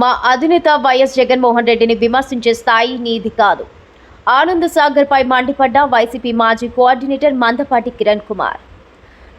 మా అధినేత వైఎస్ జగన్మోహన్ రెడ్డిని విమర్శించే స్థాయి నీది కాదు. ఆనంద్ సాగర్ పై మండిపడ్డ వైసీపీ మాజీ కోఆర్డినేటర్ మందపాటి కిరణ్ కుమార్.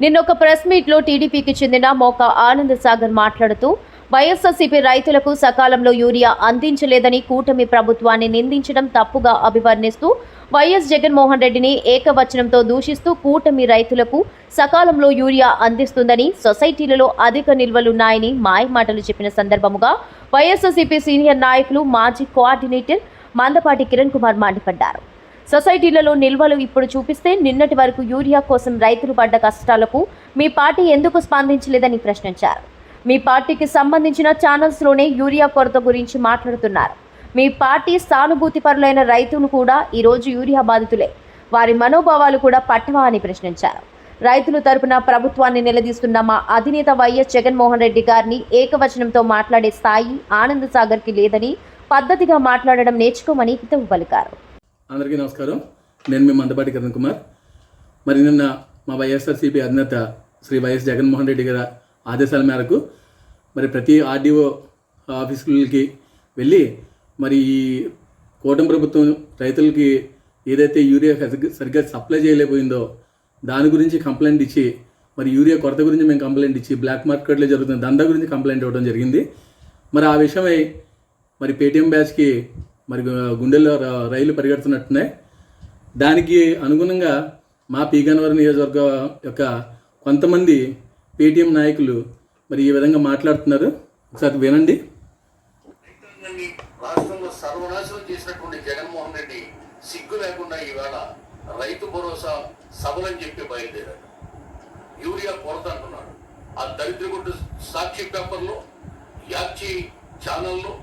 నిన్న ఒక ప్రెస్ మీట్లో టీడీపీకి చెందిన మోక ఆనంద్ సాగర్ మాట్లాడుతూ వైఎస్ఆర్సీపీ రైతులకు సకాలంలో యూరియా అందించలేదని కూటమి ప్రభుత్వాన్ని నిందించడం తప్పుగా అభివర్ణిస్తూ వైఎస్ జగన్మోహన్ రెడ్డిని ఏకవచనంతో దూషిస్తూ కూటమి రైతులకు సకాలంలో యూరియా అందిస్తుందని సొసైటీలలో అధిక నిల్వలున్నాయని మాయమాటలు చెప్పిన సందర్భముగా వైఎస్ఆర్సీపీ సీనియర్ నాయకులు మాజీ కోఆర్డినేటర్ మందపాటి కిరణ్ కుమార్ మండిపడ్డారు. సొసైటీలలో నిల్వలు ఇప్పుడు చూపిస్తే నిన్నటి వరకు యూరియా కోసం రైతులు పడ్డ కష్టాలకు మీ పార్టీ ఎందుకు స్పందించలేదని ప్రశ్నించారు. మీ పార్టీకి సంబంధించిన ఛానల్స్లోనే యూరియా కొరత గురించి మాట్లాడుతున్నారు. మీ పార్టీ సానుభూతిపరులైన రైతులు కూడా ఈరోజు యూరియా బాధితులే. వారి మనోభావాలు కూడా పట్టవా అని ప్రశ్నించారు. రైతుల తరపున ప్రభుత్వాన్ని నిలదీస్తున్న మా అధినేత వైఎస్ జగన్మోహన్ రెడ్డి గారిని ఏకవచనంతో మాట్లాడే స్థాయి ఆనంద్ సాగర్కి లేదని పద్ధతిగా మాట్లాడడం నేర్చుకోమని హితవు పలికారు. అందరికీ నమస్కారం. నేను మీ మందపాటి కిరణ్ కుమార్. మరి నిన్న మా వైఎస్ఆర్సీపీ అధినేత శ్రీ వైఎస్ జగన్మోహన్ రెడ్డి గారి ఆదేశాల మేరకు మరి ప్రతి ఆర్డీఓ ఆఫీసులకి వెళ్ళి మరి ఈ కూటమి ప్రభుత్వం రైతులకి ఏదైతే యూరియా సరిగ్గా- సప్లై చేయలేకపోయిందో దాని గురించి కంప్లైంట్ ఇచ్చి మరి యూరియా కొరత గురించి మేము కంప్లైంట్ ఇచ్చి బ్లాక్ మార్కెట్లో జరుగుతున్న దందా గురించి కంప్లైంట్ ఇవ్వడం జరిగింది. మరి ఆ విషయమై మరి పేటీఎం బ్యాచ్కి మరి గుండెల్లో రైలు పరిగెడుతున్నట్టున్నాయి. దానికి అనుగుణంగా మా పీగనవరం నియోజకవర్గ యొక్క కొంతమంది పేటీఎం నాయకులు మరి ఈ విధంగా మాట్లాడుతున్నారు. ఒకసారి వినండి. రాష్ట్రంలో సర్వనాశనం చేసినటువంటి జగన్మోహన్ రెడ్డి సిగ్గు లేకుండా ఈవేళ రైతు భరోసా సభలని చెప్పి బయలుదేరాడు. యూరియా కొరత అంటున్నాడు. ఆ దరిద్రగుడ్డు సాక్షి పేపర్లో యాక్షి ఛానల్లో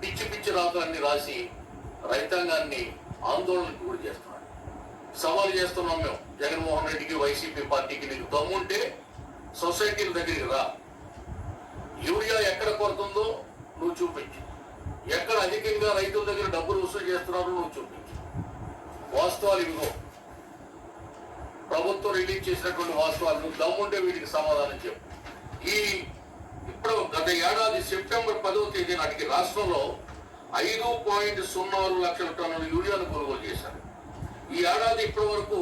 పిచ్చి పిచ్చి రాతలన్నీ రాసి రైతాంగాన్ని ఆందోళనకు గురి చేస్తున్నాడు. సవాల్ చేస్తున్నాం మేము. జగన్మోహన్ రెడ్డికి వైసీపీ పార్టీకి నీకు దమ్ముంటే సొసైటీల దగ్గరికి రా. యూరియా ఎక్కడ కొడుతుందో నువ్వు చూపించు. వాస్తవాలు ఇవిగో ప్రభుత్వం రిలీజ్ చేసినటువంటి వాస్తవాలు దమ్ముంటే వీటికి సమాధానం చెప్పు. ఈ ఇప్పుడు గత ఏడాది సెప్టెంబర్ పదవ తేదీ నాటికి రాష్ట్రంలో ఐదు పాయింట్ సున్నా ఆరు లక్షల టన్నుల యూరియాను కొనుగోలు చేశారు. ఈ ఏడాది ఇప్పటి వరకు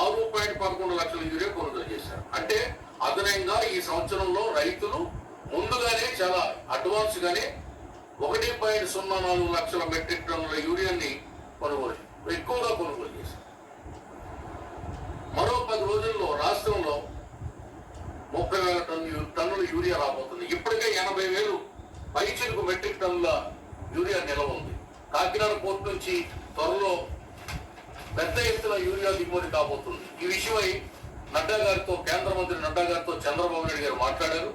ఆరు పాయింట్ పదకొండు లక్షల యూరియా కొనుగోలు చేశారు. అంటే అదనంగా ఈ సంవత్సరంలో రైతులు ముందుగానే చాలా అడ్వాన్స్ గానే ఒకటి పాయింట్ సున్నా నాలుగు లక్షల మెట్రిక్ టన్నుల యూరియాని కొనుగోలు ఎక్కువగా కొనుగోలు చేశారు. మరో పది రోజుల్లో రాష్ట్రంలో ముప్పై వేల టన్ను టన్నుల యూరియా రాబోతుంది. ఇప్పటికే ఎనభై వేలు పైచిలకు మెట్రిక్ టన్నుల యూరియా నిల్వ ఉంది. కాకినాడ పోర్టు నుంచి త్వరలో పెద్ద ఎత్తున యూరియా దిగుమతి కాబోతుంది. ఈ విషయమై నడ్డా గారితో కేంద్ర మంత్రి నడ్డా గారితో చంద్రబాబు నాయుడు గారు మాట్లాడారు.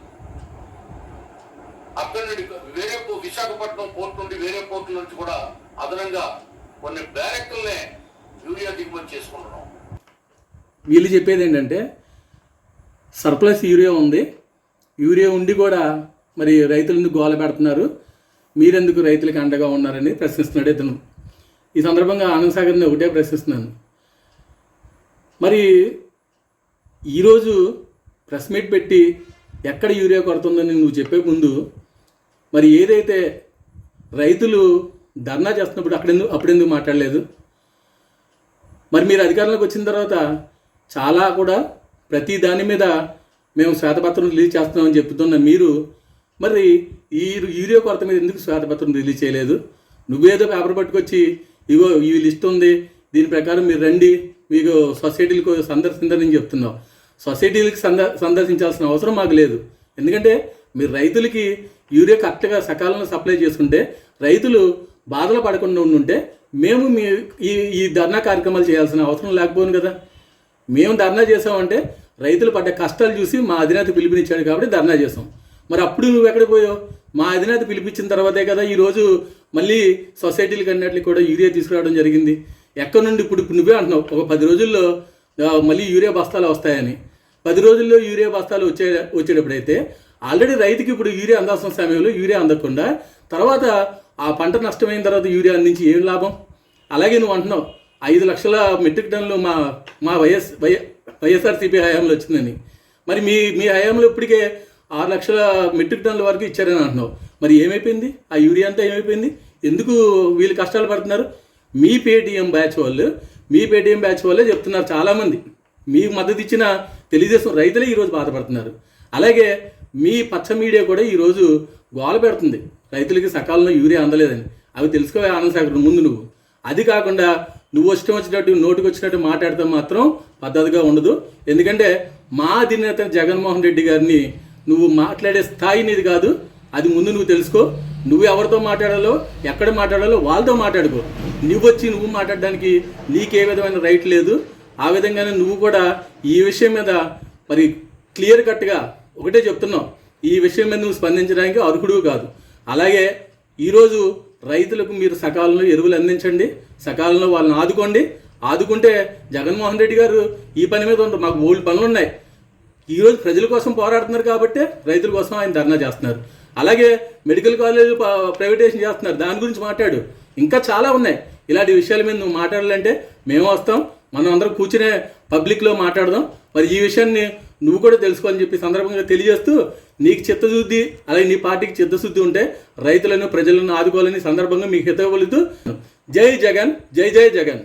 అక్కడి నుండి వేరే విశాఖపట్నం పోర్టు నుండి వేరే పోర్టుల నుంచి కూడా అదనంగా కొన్ని బ్యారెక్టర్లే యూరియా దిగుమతి చేసుకుంటున్నాం. వీళ్ళు చెప్పేది ఏంటంటే సర్ప్లస్ యూరియా ఉంది. యూరియా ఉండి కూడా మరి రైతులను గోల పెడుతున్నారు? మీరెందుకు రైతులకు అండగా ఉన్నారని ప్రశ్నిస్తున్నాడు ఇతను. ఈ సందర్భంగా ఆనంద్ సాగర్ని ఒకటే ప్రశ్నిస్తున్నాను. మరి ఈరోజు ప్రెస్ మీట్ పెట్టి ఎక్కడ యూరియా కొడుతుందని నువ్వు చెప్పే ముందు మరి ఏదైతే రైతులు ధర్నా చేస్తున్నప్పుడు అక్కడెందుకు అప్పుడెందుకు మాట్లాడలేదు? మరి మీరు అధికారంలోకి వచ్చిన తర్వాత చాలా కూడా ప్రతి దాని మీద మేము శ్వేతపత్రం రిలీజ్ చేస్తున్నామని చెప్తున్న మీరు మరి ఈ యూరియా కొరత మీద ఎందుకు శ్వేతపత్రం రిలీజ్ చేయలేదు? నువ్వేదో పేపర్ పట్టుకొచ్చి ఇగో ఈ లిస్ట్ ఉంది దీని ప్రకారం మీరు రండి మీకు సొసైటీలకు సందర్శించని చెప్తున్నావు. సొసైటీలకు సంద సందర్శించాల్సిన అవసరం మాకు లేదు. ఎందుకంటే మీరు రైతులకి యూరియా కరెక్ట్గా సకాలంలో సప్లై చేసుకుంటే రైతులు బాధలు పడకుండా ఉండుంటే మేము మీ ఈ ఈ ధర్నా కార్యక్రమాలు చేయాల్సిన అవసరం లేకపోను కదా. మేము ధర్నా చేసామంటే రైతులు పడ్డ కష్టాలు చూసి మా అధినేత పిలిపినిచ్చాడు కాబట్టి ధర్నా చేసాం మరి అప్పుడు నువ్వు ఎక్కడ పోయావు? మా అధినేత పిలిపించిన తర్వాతే కదా ఈరోజు మళ్ళీ సొసైటీలకు అన్నట్లు కూడా యూరియా తీసుకురావడం జరిగింది. ఎక్కడి నుండి ఇప్పుడు ఇప్పుడు నువ్వే అంటున్నావు. ఒక పది రోజుల్లో మళ్ళీ యూరియా బస్తాలు వస్తాయని. పది రోజుల్లో యూరియా బస్తాలు వచ్చే వచ్చేటప్పుడైతే ఆల్రెడీ రైతుకి ఇప్పుడు యూరియా అందాల్సిన సమయంలో యూరియా అందకుండా తర్వాత ఆ పంట నష్టమైన తర్వాత యూరియా అందించి ఏం లాభం? అలాగే నువ్వు అంటున్నావు ఐదు లక్షల మెట్రిక్ టన్నులు మా మా వైఎస్ వై వైఎస్ఆర్సీపీ హయాంలో వచ్చిందని. మరి మీ మీ హయాంలో ఇప్పటికే ఆరు లక్షల మెట్రిక్ టన్నుల వరకు ఇచ్చారని అంటున్నావు. మరి ఏమైపోయింది? ఆ యూరియా అంతా ఏమైపోయింది? ఎందుకు వీళ్ళు కష్టాలు పడుతున్నారు? మీ పేటీఎం బ్యాచ్ వాళ్ళు మీ పేటీఎం బ్యాచ్ వాళ్ళే చెప్తున్నారు చాలామంది. మీకు మద్దతు ఇచ్చిన తెలుగుదేశం రైతులే ఈరోజు బాధపడుతున్నారు. అలాగే మీ పచ్చ మీడియా కూడా ఈరోజు గోల పెడుతుంది. రైతులకి సకాలంలో యూరియా అందలేదని. అవి తెలుసుకోవే ఆనంద్ సాగర్ ముందు నువ్వు. అది కాకుండా నువ్వు ఇష్టం వచ్చినట్టు నోటికి వచ్చినట్టు మాట్లాడితే మాత్రం పద్ధతిగా ఉండదు. ఎందుకంటే మా అధినేత జగన్మోహన్ రెడ్డి గారిని నువ్వు మాట్లాడే స్థాయి నీది కాదు. అది ముందు నువ్వు తెలుసుకో. నువ్వు ఎవరితో మాట్లాడాలో ఎక్కడ మాట్లాడాలో వాళ్ళతో మాట్లాడుకో. నువ్వు వచ్చి నువ్వు మాట్లాడడానికి నీకే విధమైన రైట్ లేదు. ఆ విధంగానే నువ్వు కూడా ఈ విషయం మీద మరి క్లియర్ కట్గా ఒకటే చెప్తున్నాం ఈ విషయం మీద నువ్వు స్పందించడానికి అర్హుడు కాదు. అలాగే ఈరోజు రైతులకు మీరు సకాలంలో ఎరువులు అందించండి సకాలంలో వాళ్ళని ఆదుకోండి. ఆదుకుంటే జగన్మోహన్ రెడ్డి గారు ఈ పని మీద ఉంటారు మాకు ఓల్డ్ పనులు ఉన్నాయి. ఈరోజు ప్రజల కోసం పోరాడుతున్నారు కాబట్టి రైతుల కోసం ఆయన ధర్నా చేస్తున్నారు. అలాగే మెడికల్ కాలేజ్ ప్రైవేటైజేషన్ చేస్తున్నారు దాని గురించి మాట్లాడు. ఇంకా చాలా ఉన్నాయి. ఇలాంటి విషయాల మీద నువ్వు మాట్లాడాలంటే మేము వస్తాం. మనం అందరం కూర్చునే పబ్లిక్లో మాట్లాడదాం. మరి ఈ విషయాన్ని నువ్వు కూడా తెలుసుకోవాలని చెప్పి సందర్భంగా తెలియజేస్తూ నీకు చిత్తశుద్ధి అలాగే నీ పార్టీకి చిత్తశుద్ధి ఉంటే రైతులను ప్రజలను ఆదుకోవాలని సందర్భంగా మీకు హితవలుతూ జై జగన్ జై జై జగన్.